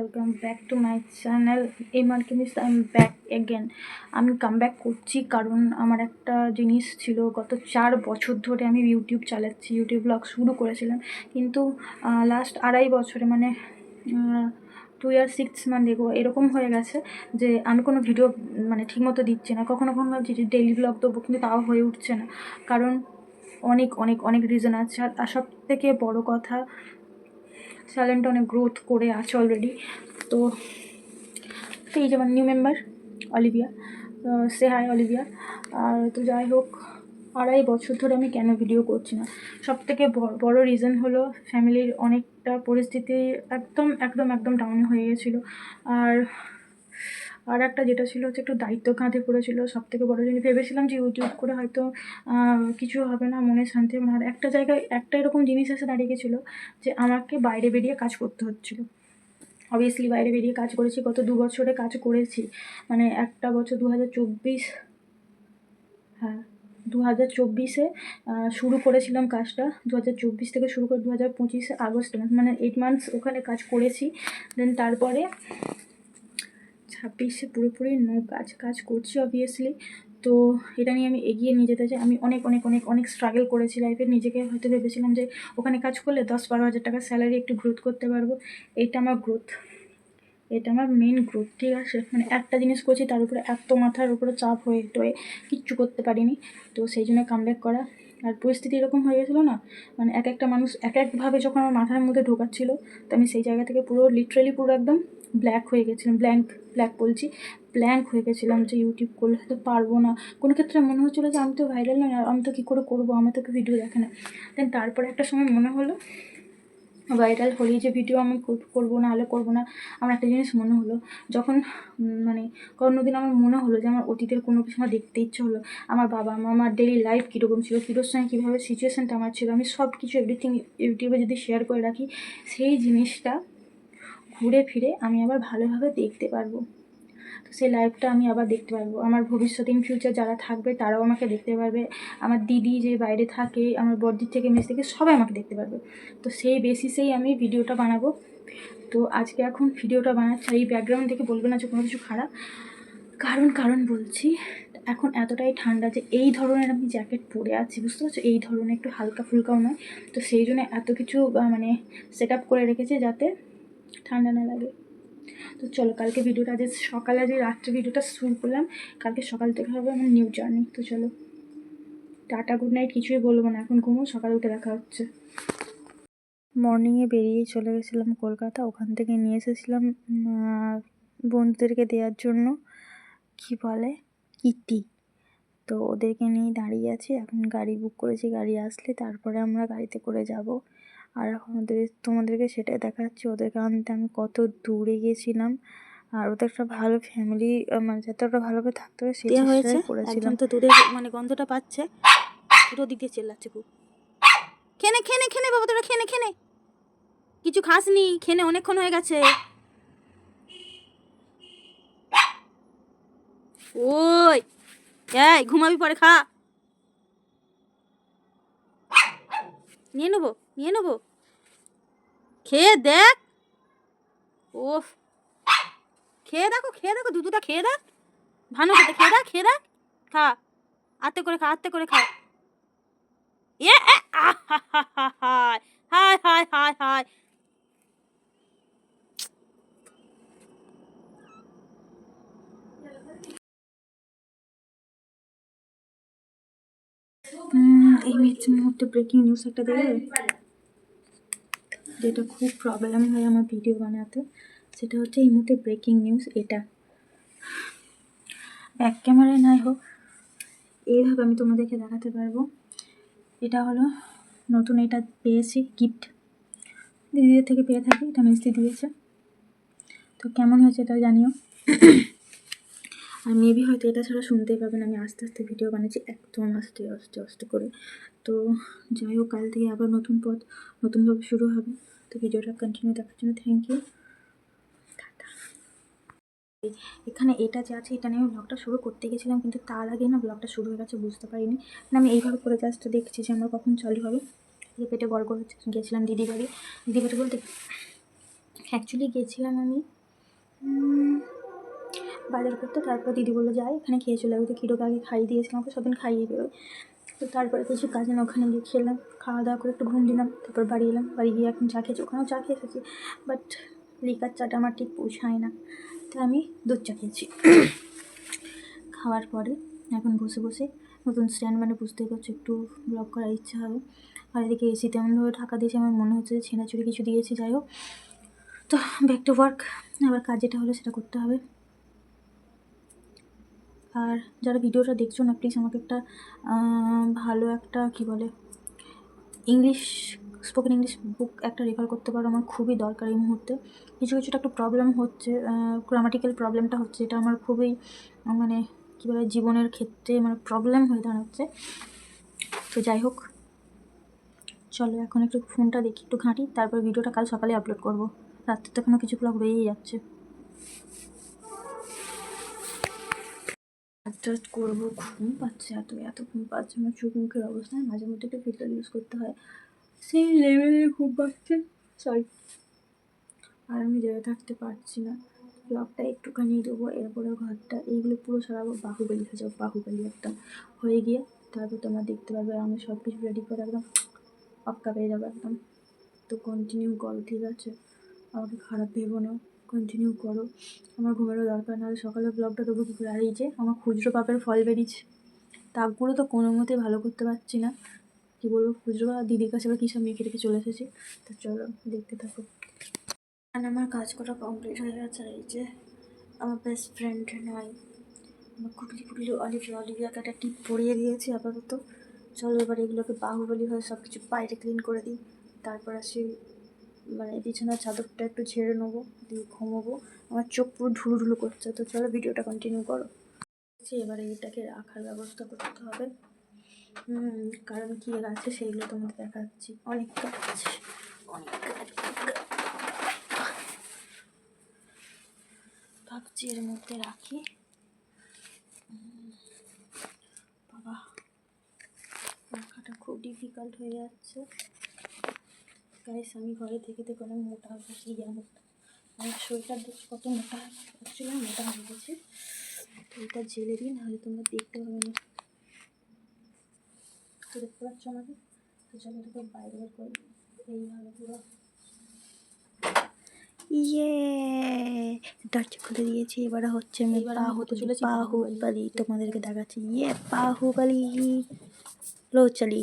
Welcome back to my channel এই মার্কে miss I am back again আমি come back করছি কারণ আমার একটা জিনিস ছিল, গত চার বছর ধরে আমি ইউটিউব চালাচ্ছি ইউটিউব ব্লগ শুরু করেছিলাম। কিন্তু লাস্ট আড়াই বছরে মানে টু ইয়ার সিক্স মান্থ এগো এরকম হয়ে গেছে যে আমি কোনো ভিডিও মানে ঠিকমতো দিচ্ছি না। কখনো কখনো ভাবছি যে ডেলি ব্লগ দেবো, কিন্তু তাও হয়ে উঠছে না। কারণ অনেক অনেক অনেক রিজন আছে। আর সব থেকে বড় কথা চ্যানেলটা অনেক গ্রোথ করে আছে অলরেডি তো এই যে যেমন নিউ মেম্বার অলিভিয়া সে হাই অলিভিয়া আর তো যাই হোক, আড়াই বছর ধরে আমি কেন ভিডিও করছি না? সব থেকে বড় রিজন হলো ফ্যামিলির অনেকটা পরিস্থিতি একদম একদম একদম ডাউন হয়ে গেছিল। আর আর একটা যেটা ছিল হচ্ছে একটু দায়িত্ব কাঁধে পড়েছিল সব থেকে বড়ো জিনিস। ভেবেছিলাম যে ইউটিউব করে হয়তো কিছু হবে না মনে শান্তি হবে না। আর একটা জায়গায় একটা এরকম জিনিস এসে দাঁড়িয়ে গেছিল যে আমাকে বাইরে বেরিয়ে কাজ করতে হচ্ছিল। অবভিয়াসলি বাইরে বেরিয়ে কাজ করেছি, গত দু বছরে কাজ করেছি। মানে একটা বছর দু হাজার চব্বিশ হ্যাঁ দু হাজার চব্বিশে শুরু করেছিলাম কাজটা। দু হাজার চব্বিশ থেকে শুরু করে দু হাজার পঁচিশে আগস্ট মানে এইট মান্থস ওখানে কাজ করেছি। দেন তারপরে ছাব্বিশে পুরোপুরি নো কাজ কাজ করছি অবভিয়াসলি তো এটা নিয়ে আমি এগিয়ে নিয়ে যেতে চাই। আমি অনেক অনেক অনেক অনেক স্ট্রাগল করেছি লাইফে নিজেকে হয়তো ভেবেছিলাম যে ওখানে কাজ করলে দশ বারো হাজার টাকা স্যালারি একটু গ্রোথ করতে পারব। এটা আমার গ্রোথ এটা আমার মেন গ্রোথ ঠিক আছে? মানে একটা জিনিস করছি, তার উপরে এত মাথার উপরে চাপ হয়ে টয়ে কিচ্ছু করতে পারিনি। তো সেই জন্য কামব্যাক করা। আর পরিস্থিতি এরকম হয়ে গেছিল না মানে এক একটা মানুষ এক একভাবে যখন আমার মাথার মধ্যে ঢোকাচ্ছিল, তো আমি সেই জায়গা থেকে পুরো লিটারেলি পুরো একদম ব্ল্যাক হয়ে গেছিলাম ব্ল্যাঙ্ক ব্ল্যাক বলছি ব্ল্যাঙ্ক হয়ে গেছিলাম যে ইউটিউব করলে হয়তো পারব না। কোনো ক্ষেত্রে মনে হচ্ছিল যে আমি তো ভাইরাল নয় আমি তো কী করে করব? আমার তো ভিডিও দেখে না। দেন তারপরে একটা সময় মনে হলো ভাইরাল হলেই যে ভিডিও আমি করব না হলে করব না, আমার একটা জিনিস মনে হলো, যখন মানে কোনোদিন আমার মনে হলো যে আমার অতীতের কোনো কিছু আমার দেখতে ইচ্ছে হলো, আমার বাবা মা, আমার ডেলি লাইফ কীরকম ছিল কীরোর সঙ্গে কীভাবে সিচুয়েশানটা আমার ছিল, আমি সব কিছু এভরিথিং ইউটিউবে যদি শেয়ার করে রাখি, সেই জিনিসটা ঘুরে ফিরে আমি আবার ভালোভাবে দেখতে পারব। সেই লাইফটা আমি আবার দেখতে পারব। আমার ভবিষ্যৎ ইন ফিউচার যারা থাকবে, তারাও আমাকে দেখতে পারবে। আমার দিদি যে বাইরে থাকে, আমার বড়দির থেকে মেস থেকে, সবাই আমাকে দেখতে পারবে। তো সেই বেসিসেই আমি ভিডিওটা বানাবো। তো আজকে এখন ভিডিওটা বানাচ্ছি এই ব্যাকগ্রাউন্ড দেখে বলবে না যে কোনো কিছু খারাপ। কারণ কারণ বলছি, এখন এতটাই ঠান্ডা যে এই ধরনের আমি জ্যাকেট পরে আছি, বুঝতে পারছ? এই ধরনের একটু হালকা ফুলকাও নয়। তো সেই জন্য এত কিছু মানে সেট করে রেখেছে যাতে ঠান্ডা না লাগে। তো চলো, কালকে ভিডিওটা আজ সকালে যে রাত্রে ভিডিওটা শুরু করলাম, কালকে সকাল থেকে হবে আমার নিউ জার্নি তো চলো। টাটা গুড নাইট কিছুই বলব না, এখন ঘুমো, সকালে উঠে দেখা হচ্ছে। মর্নিংয়ে বেরিয়ে চলে গেছিলাম কলকাতা, ওখান থেকে নিয়ে এসেছিলাম বন্ধুদেরকে দেওয়ার জন্য, কি বলে ইটি তো ওদেরকে নিয়ে দাঁড়িয়ে আছি, এখন গাড়ি বুক করেছি, গাড়ি আসলে তারপরে আমরা গাড়িতে করে যাব। আর এখন ওদের তোমাদেরকে সেটাই দেখাচ্ছি। ওদেরকে আনতে আমি কত দূরে গেছিলাম আর ওদের একটা ভালো ফ্যামিলি মানে যতটা ভালোভাবে থাকতে হবে দেওয়া হয়েছে। করেছিলাম। তো দূরে মানে গন্ধটা পাচ্ছে। পুরো দিক দিয়ে চেল্লাচ্ছে খুব। খেনে খেনে খেনে বাবা তোরা খেনে খেনে। কিছু খাসনি খেনে অনেকক্ষণ হয়ে গেছে। ওই এই ঘুমাবি পরে খা। নিয়ে নেব। নিয়ে নেব। খেয়ে দেখ। ওফ খেয়ে দেখো খেয়ে দেখো, দুধটা খেয়ে দেখ। ভানো খেতে, খেয়ে দেখ খেয়ে দেখ। খা। আত্তে করে খা আত্তে করে খা। এ হায়। হায় হায় হায় এই মুহূর্তে ব্রেকিং নিউজ একটা দেবে যেটা খুব প্রবলেম হয় আমার ভিডিও বানাতে, সেটা হচ্ছে এই মুহূর্তে ব্রেকিং নিউজ এটা। ব্যাক ক্যামেরায় নাই হোক, এইভাবে আমি তোমাদেরকে দেখাতে পারব। এটা হলো নতুন এটা পেয়েছি গিফট দিদিদের থেকে পেয়ে থাকি, এটা মিস্ত্রি দিয়েছে। তো কেমন হয়েছে এটা জানিও। আর মেবি হয়তো এটা ছাড়া শুনতেই পাবেন আমি আস্তে আস্তে ভিডিও বানাচ্ছি, একদম আস্তে আস্তে আস্তে করে। তো যাই হোক, কাল থেকে আবার নতুন পথ নতুনভাবে শুরু হবে। তো ভিডিওটা কন্টিনিউ দেখার জন্য থ্যাংক ইউ এখানে এটা যে আছে, এটা নিয়ে আমি ব্লগটা শুরু করতে গেছিলাম, কিন্তু তার আগে না ব্লগটা শুরু হয়ে গেছে, বুঝতে পারিনি। মানে আমি এইভাবে করে জাস্ট দেখছি যে আমার কখন চালু হবে। যে পেটে গড় গড় হচ্ছে, গেছিলাম দিদি বাড়ি। দিদি বাড়ি বলতে অ্যাকচুয়ালি গেছিলাম আমি বাজার করতে, তারপর দিদি বলল যাই এখানে খেয়ে চলে যাব তো কিরোকে আগে খাইয়ে দিয়েছিলাম, ওকে সবদিন খাইয়ে বেরোয় তো তারপরে কিছু কাজে না ওখানে গিয়ে খেলাম খাওয়া দাওয়া করে একটু ঘুম দিলাম, তারপর বাড়ি এলাম, বাড়ি গিয়ে এখন চা খেয়েছি, ওখানেও চা খেয়ে এসেছি, বাট লিকার চাটা আমার ঠিক পৌঁছায় না তো আমি দুধ চা খেয়েছি। খাওয়ার পরে এখন বসে বসে নতুন স্ট্যান্ড মানে বুঝতেই পারছ, একটু ব্লগ করার ইচ্ছা হবে। আর এদিকে এসিতে এমনভাবে ঢাকা দিয়েছে, আমার মনে হচ্ছে যে ছেঁড়াচুরি কিছু দিয়েছি, যাই হোক। তো ব্যাক টু ওয়ার্ক আবার কাজ যেটা হলো সেটা করতে হবে। আর যারা ভিডিওটা দেখছ না প্লিজ আমাকে একটা ভালো একটা কি বলে ইংলিশ স্পোকেন ইংলিশ বুক একটা রেফার করতে পারো, আমার খুবই দরকার এই মুহূর্তে। কিছু, কিছুটা একটু প্রবলেম হচ্ছে গ্রামাটিক্যাল প্রবলেমটা হচ্ছে এটা আমার খুবই মানে কী বলে, জীবনের ক্ষেত্রে মানে প্রবলেম হয়ে দাঁড়াচ্ছে। তো যাই হোক, চলো এখন একটু ফোনটা দেখি, একটু ঘাঁটি, তারপর ভিডিওটা কাল সকালে আপলোড করব। রাত্রে তো এখনও কিছু ব্লগ রয়েই যাচ্ছে। জাস্ট করব, ঘুম পাচ্ছে এত এত ঘুম পাচ্ছে, আমার চোখ মুখের অবস্থায় মাঝে মধ্যে একটু ফিল্টার ইউজ করতে হয়। সেই লেভেলে ঘুম পাচ্ছে সরি আর আমি জেগে থাকতে পারছি না ব্লগটা একটুখানি দেবো এরপরে ঘরটা, এইগুলো পুরো সারাবো, বাহুবলি হয়ে যাব, বাহুবলি একদম হয়ে গিয়ে তারপর তোমরা দেখতে পাবে আমি সব কিছু রেডি করে একদম পাক্কা পেয়ে যাব একদম। তো কন্টিনিউ করো, ঠিক আছে? আমাকে খারাপ ভেবো না। কন্টিনিউ করো। আমার ঘুমেরও দরকার, নাহলে সকালে ব্লগটা দেবো কী যে আমার খুচরো পাপের ফল বেরিয়েছে। তাকগুলো তো কোনো মতেই ভালো করতে পারছি না। কী বলব, খুচরো বা দিদির কাছে বা কী সব মেখে রেখে চলে এসেছি? তো চলো, দেখতে থাকো। আর আমার কাজ করা কমপ্লিট হয়ে গেছে, এই যে আমার বেস্ট ফ্রেন্ড নয়। আমার কুটলি কুটলি অলিভিয়া অলিভিয়াকে একটা টিপ পরিয়ে দিয়েছি আপাতত। চলো এবার এগুলোকে বাহুবলি হয়ে সব কিছু বাইরে ক্লিন করে দিই। তারপর আসি মানে বিছানার চাদরটা একটু ঝেড়ে নেব, দিয়ে ঘুমোবো। আমার চোখ পুরো ঢুলু ঢুলু করছে, তো চলো ভিডিওটা কন্টিনিউ করো। এবারে এটাকে রাখার ব্যবস্থা করতে হবে। কারণ কী আছে সেইগুলো তোমাকে দেখাচ্ছি। অনেক কাজ অনেক কাজ ভাবছি এর মধ্যে রাখি। বাবা রাখাটা খুব ডিফিকাল্ট হয়ে যাচ্ছে। গাইস আমি ঘরে থেকে থেকে অনেক মোটা হয়ে গেছি যেমন আমার শরীরটা দেখছি কত মোটা আমি মোটা হয়ে গেছে। তো এটা জেলে দিন নাহলে তোমরা দেখতে পাবে না। তো দেখতে পাচ্ছ আমাকে? তো চলো এটাকে বাইরে বের করি এইভাবে পুরো। ইয়ে! দরজা খুলে দিয়েছি এবারে হচ্ছে আমি চলেছি বাহুবলি তোমাদেরকে দেখাচ্ছি। ইয়ে বাহুবলি লো চলি।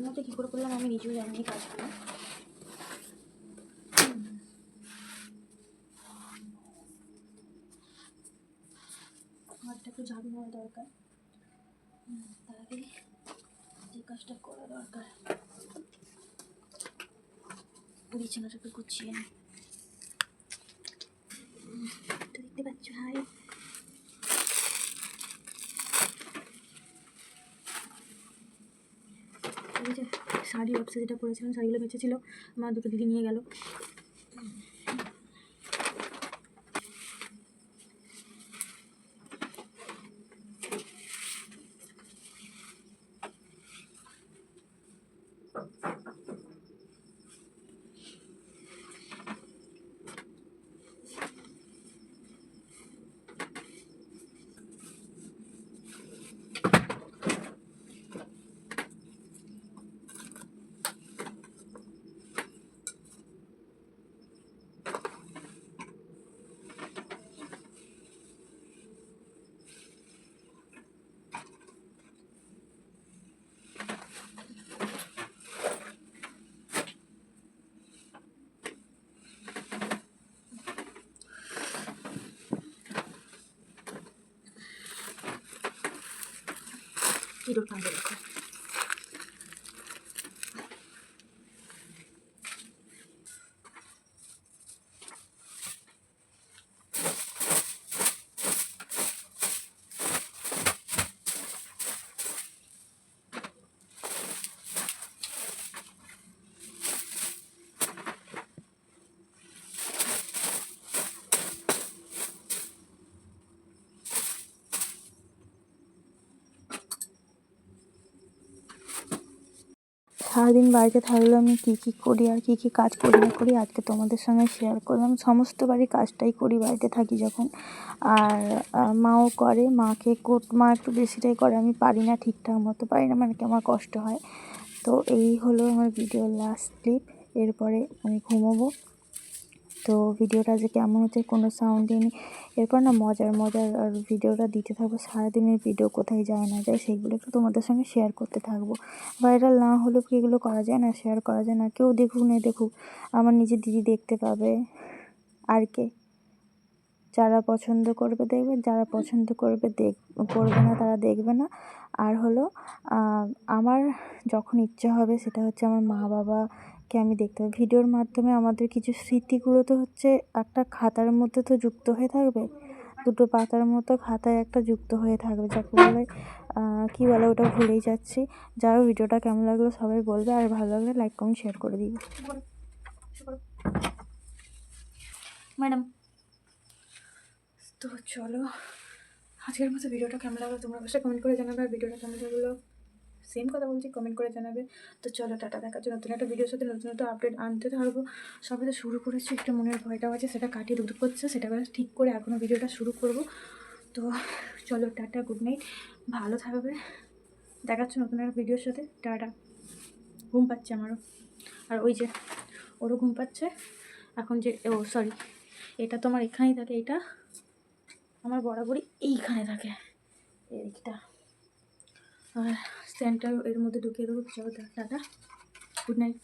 মধ্যে কী করে করলাম আমি নিজেও জানি কাজ কাজগুলো ঘরটা একটু ঝাড়ু হওয়া দরকার। তার যে কাজটা করা দরকার। বিছানাটাকে গুছিয়ে নিই হুম, তো দেখতে পাচ্ছ হাই এই যে শাড়ি অফিসে যেটা পরেছিলাম শাড়িগুলো বেঁচেছিলো আমার দুটো দিদি নিয়ে গেল। 色とあげるか。সারাদিন বাড়িতে থাকলে আমি কী কী করি আর কী কী কাজ করি না করি আজকে তোমাদের সঙ্গে শেয়ার করলাম। সমস্ত বাড়ির কাজটাই করি বাড়িতে থাকি যখন। আর মাও করে, মাকে মা একটু বেশিটাই করে, আমি পারি না ঠিকঠাক মতো, পারি না মানে কি আমার কষ্ট হয়। তো এই হলো আমার ভিডিও লাস্ট ক্লিপ এরপরে আমি ঘুমোবো। তো ভিডিওটা যে কেমন হচ্ছে কোনো সাউন্ড দিইনি এরপর না মজার মজার আর ভিডিওটা দিতে থাকব। সারাদিনের ভিডিও কোথায় যায় না যায় সেইগুলো একটু তোমাদের সঙ্গে শেয়ার করতে থাকব। ভাইরাল না হলেও কি এগুলো করা যায় না? শেয়ার করা যায় না। কেউ দেখুক, না দেখুক, আমার নিজের দিদি দেখতে পাবে। আর কে? যারা পছন্দ করবে দেখবে, যারা পছন্দ করবে দেখ, করবে না তারা দেখবে না। আর হলো আমার যখন ইচ্ছে হবে সেটা হচ্ছে আমার মা বাবাকে আমি দেখতে ভিডিওর মাধ্যমে আমাদের কিছু স্মৃতিগুলো তো হচ্ছে একটা খাতার মধ্যে তো যুক্ত হয়ে থাকবে। দুটো পাতার মতো খাতায় একটা যুক্ত হয়ে থাকবে। যাকে বলে কী বলে ওটা ভুলেই যাচ্ছি। যাই ভিডিওটা কেমন লাগল সবাই বলবে। আর ভালো লাগলে লাইক কমেন্ট শেয়ার করে দিবে। ম্যাডাম, তো চলো, আজকের মতো ভিডিওটা কেমন লাগল? তোমরা অবশ্যই কমেন্ট করে জানাবে। আর ভিডিওটা কেমন লাগল? সেম কথা বলছি কমেন্ট করে জানাবে। তো চলো টাটা, দেখার জন্য নতুন একটা ভিডিওর সাথে নতুন একটা আপডেট আনতে থাকব সবে তো শুরু করেছি, একটা মনের ভয়টাও আছে, সেটা কাটিয়ে দুধ করছে সেটা ঠিক করে এখনও ভিডিওটা শুরু করব। তো চলো টাটা গুড নাইট ভালো থাকবে। দেখাচ্ছ নতুন একটা ভিডিওর সাথে, টাটা। ঘুম পাচ্ছে আমারও। আর ওই যে, ওরও ঘুম পাচ্ছে। এখন যে, ও সরি এটা তো আমার এখানেই থাকে, এটা আমার বরাবরই এইখানে থাকে। এইটা আর স্ট্যান্ডটা এর মধ্যে ঢুকিয়ে দেবো। চলো টাটা গুড নাইট